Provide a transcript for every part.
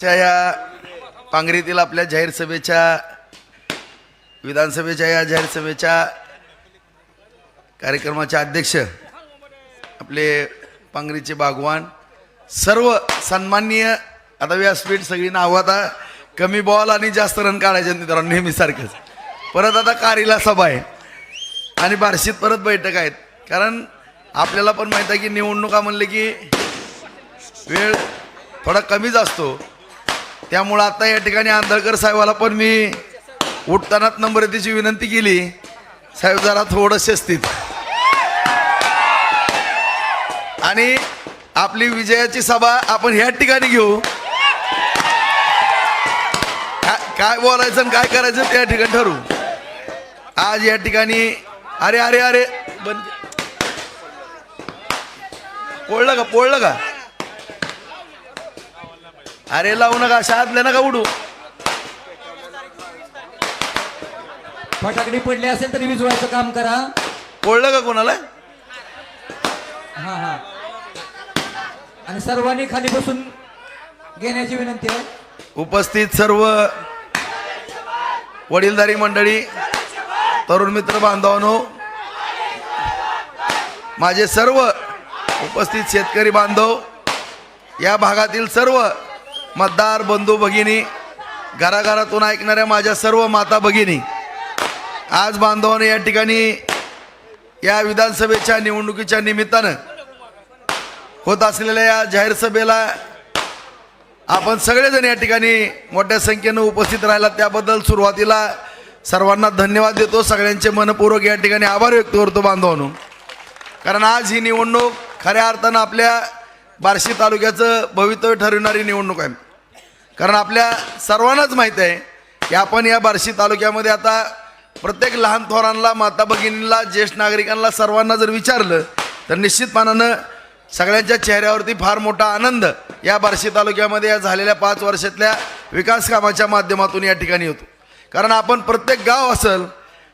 च्या या पांगरीतील आपल्या जाहीर सभेच्या विधानसभेच्या या जाहीर सभेच्या कार्यक्रमाचे अध्यक्ष आपले पांगरीचे बागवान सर्व सन्माननीय आता व्यासपीठ सगळी नावं आता कमी बॉल आणि जास्त रन काढायचे मित्रांनो नेहमीसारखंच. परत आता कारीला सभा आहे. आणि बार्शीत परत बैठक आहेत. कारण आपल्याला पण माहीत आहे की निवडणुका म्हणले की वेळ थोडा कमीच असतो. त्यामुळं आता या ठिकाणी आंधळकर साहेबाला पण मी उठतानाच नम्रतेची विनंती केली. साहेब जरा थोडं शिस्तीत. आणि आपली विजयाची सभा आपण ह्या ठिकाणी घेऊ. काय बोलायचं आणि काय करायचं त्या ठिकाणी ठरवू. आज या ठिकाणी अरे अरे अरे बंद पोळलं का पोळलं का? अरे लावू नका शाळेतले नका उडू. फटाकडी पडली असेल तरी विजवायचं काम करा. पोळलं का कोणाला? हा हा. आणि सर्वांनी खाली बसून घेण्याची विनंती आहे. उपस्थित सर्व वडीलधारी मंडळी तरुण मित्र बांधवांनो माझे सर्व उपस्थित शेतकरी बांधव या भागातील सर्व मतदार बंधू भगिनी घराघरातून ऐकणाऱ्या माझ्या सर्व माता भगिनी आज बांधवाने या ठिकाणी या विधानसभेच्या निवडणुकीच्या निमित्तानं होत असलेल्या या जाहीर सभेला आपण सगळेजण या ठिकाणी मोठ्या संख्येनं उपस्थित राहिला. त्याबद्दल सुरुवातीला सर्वांना धन्यवाद देतो. सगळ्यांचे मनपूर्वक या ठिकाणी आभार व्यक्त करतो बांधवांनो. कारण आज ही निवडणूक खऱ्या अर्थानं आपल्या बार्शी तालुक्याचं भवितव्य ठरविणारी निवडणूक आहे. कारण आपल्या सर्वांनाच माहीत आहे की आपण या बार्शी तालुक्यामध्ये आता प्रत्येक लहान थोरांना माता भगिनींना ज्येष्ठ नागरिकांना सर्वांना जर विचारलं तर निश्चितपणानं सगळ्यांच्या चेहऱ्यावरती फार मोठा आनंद या बार्शी तालुक्यामध्ये या झालेल्या पाच वर्षातल्या विकास कामाच्या माध्यमातून या ठिकाणी होतो. कारण आपण प्रत्येक गाव असेल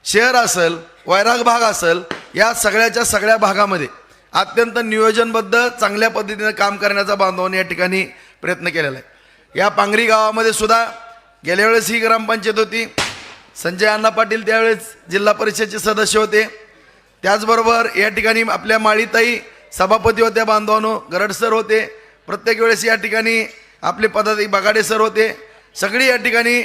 शहर असेल वैराग भाग असेल या सगळ्याच्या सगळ्या भागामध्ये अत्यंत नियोजनबद्ध चांगल्या पद्धतीनं काम करण्याचा बांधवांनी या ठिकाणी प्रयत्न केलेला आहे. या पांगरी गावामध्ये सुद्धा गेल्या वेळेस ही ग्रामपंचायत होती. संजय अण्णा पाटील त्यावेळेस जिल्हा परिषदचे सदस्य होते. त्याचबरोबर या ठिकाणी आपल्या माळीताई सभापती होत्या बांधवानो गरड सर होते. प्रत्येक वेळेस या ठिकाणी आपले पदाधिकारी बगाडे सर होते. सगळी या ठिकाणी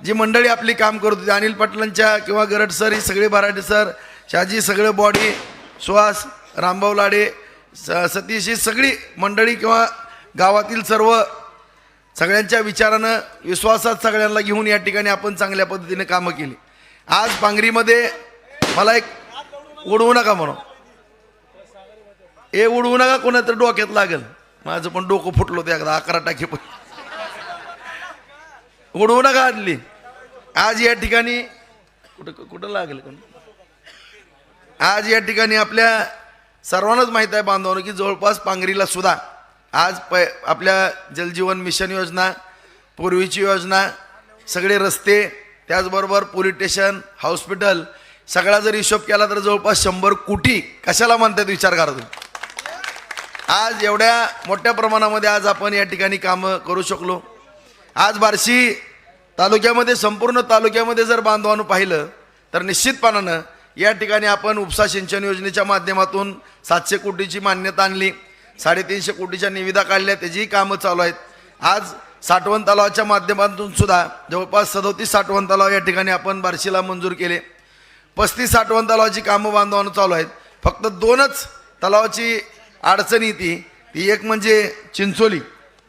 जी मंडळी आपली काम करत होती अनिल पाटलांच्या किंवा गरड सर ही सगळे भराटे सर शाजी सगळे बॉडी सुहास रामभाऊ लाडे स सतीश ही सगळी मंडळी किंवा गावातील सर्व सगळ्यांच्या विचारानं विश्वासात सगळ्यांना घेऊन या ठिकाणी आपण चांगल्या पद्धतीने कामं केली. आज पांगरीमध्ये मला एक उडवू नका म्हणून. ए उडवू नका कोणा तर डोक्यात लागेल. माझं पण डोकं फुटलं होतं एकदा अकरा टाके पण. उडवू नका आदली. आज या ठिकाणी कुठं कुठं लागेल कोण? आज या ठिकाणी आपल्या सर्वांनाच माहीत आहे बांधवांनो की जवळपास पांगरीला सुद्धा आज प आपल्या जलजीवन मिशन योजना पूर्वीची योजना सगळे रस्ते त्याचबरोबर पोलीस स्टेशन हॉस्पिटल सगळा जर हिशोब केला तर जवळपास शंभर कोटी कशाला म्हणतात विचार करा तुम्ही. आज एवढ्या मोठ्या प्रमाणामध्ये आज आपण या ठिकाणी कामं करू शकलो. आज बार्शी तालुक्यामध्ये संपूर्ण तालुक्यामध्ये जर बांधवानं पाहिलं तर निश्चितपणानं या ठिकाणी आपण उपसा सिंचन योजनेच्या माध्यमातून सातशे कोटीची मान्यता आणली. साडेतीनशे कोटीच्या निविदा काढल्या. त्याचीही कामं चालू आहेत. आज साठवण तलावाच्या माध्यमातून सुद्धा जवळपास सदोतीस साठवण तलाव या ठिकाणी आपण बार्शीला मंजूर केले. पस्तीस साठवण तलावाची कामं बांधवानं चालू आहेत. फक्त दोनच तलावाची अडचणी येते ती एक म्हणजे चिंचोली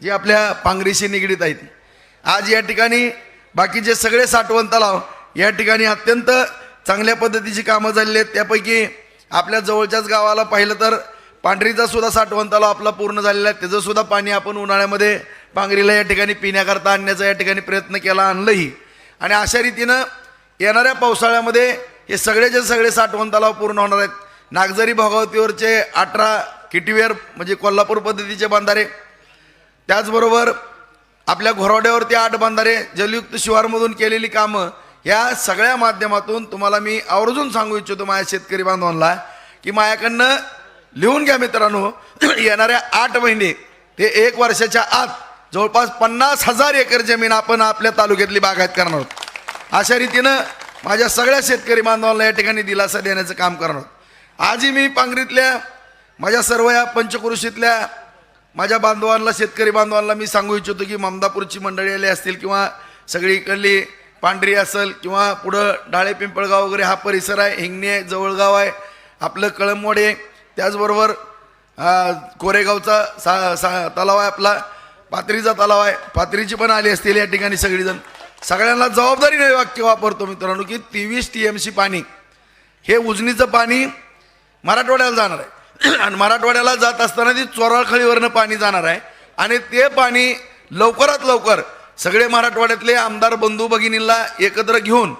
जी आपल्या पांगरीशी निगडीत आहे आज या ठिकाणी बाकीचे सगळे साठवण तलाव या ठिकाणी अत्यंत चांगल्या पद्धतीची कामं झालेली आहेत. त्यापैकी आपल्या जवळच्याच गावाला पाहिलं तर पांढरीचा सुद्धा साठवण तलाव आपला पूर्ण झालेला आहे. त्याचं सुद्धा पाणी आपण उन्हाळ्यामध्ये पांगरीला या ठिकाणी पिण्याकरता आणण्याचा या ठिकाणी प्रयत्न केला आणलंही. आणि अशा रीतीनं येणाऱ्या पावसाळ्यामध्ये हे सगळेचे सगळे साठवण तलाव पूर्ण होणार आहेत. नागझरी भोगावतीवरचे अठरा किटीवेअर म्हणजे कोल्हापूर पद्धतीचे बांधारे. त्याचबरोबर आपल्या घोरवड्यावरती आठ बांधारे जलयुक्त शिवारमधून केलेली कामं या सगळ्या माध्यमातून तुम्हाला मी आवर्जून सांगू इच्छितो माझ्या शेतकरी बांधवांना की माझ्याकडनं लिहून घ्या मित्रांनो येणाऱ्या आठ महिने ते एक वर्षाच्या आत जवळपास पन्नास हजार एकर जमीन आपण आपल्या तालुक्यातली बागायत करणार आहोत. अशा रीतीनं माझ्या सगळ्या शेतकरी बांधवांना या ठिकाणी दिलासा देण्याचं काम करणार आहोत. आजही मी पांगरीतल्या माझ्या सर्व या पंचकृषीतल्या माझ्या बांधवांना शेतकरी बांधवांना मी सांगू इच्छितो की ममदापूरची मंडळी आली असतील किंवा सगळीकडली पांढरी असेल किंवा पुढं डाळे पिंपळगाव वगैरे हा परिसर आहे हिंगणे आहे जवळगाव आहे आपलं कळमोड आहे. त्याचबरोबर कोरेगावचा सा सा तलाव आहे आपला पाथरीचा तलाव आहे. पाथरीची पण आली असतील या ठिकाणी सगळीजण. सगळ्यांना जबाबदारीने वाक्य वापरतो मित्रांनो की तेवीस टी एम सी पाणी. हे उजनीचं पाणी मराठवाड्याला जाणार आहे. आणि मराठवाड्याला जात असताना ती चोराळखळीवरनं पाणी जाणार आहे. आणि ते पाणी लवकरात लवकर सगळे मराठवाड्यातले आमदार बंधू भगिनींना एकत्र घेऊन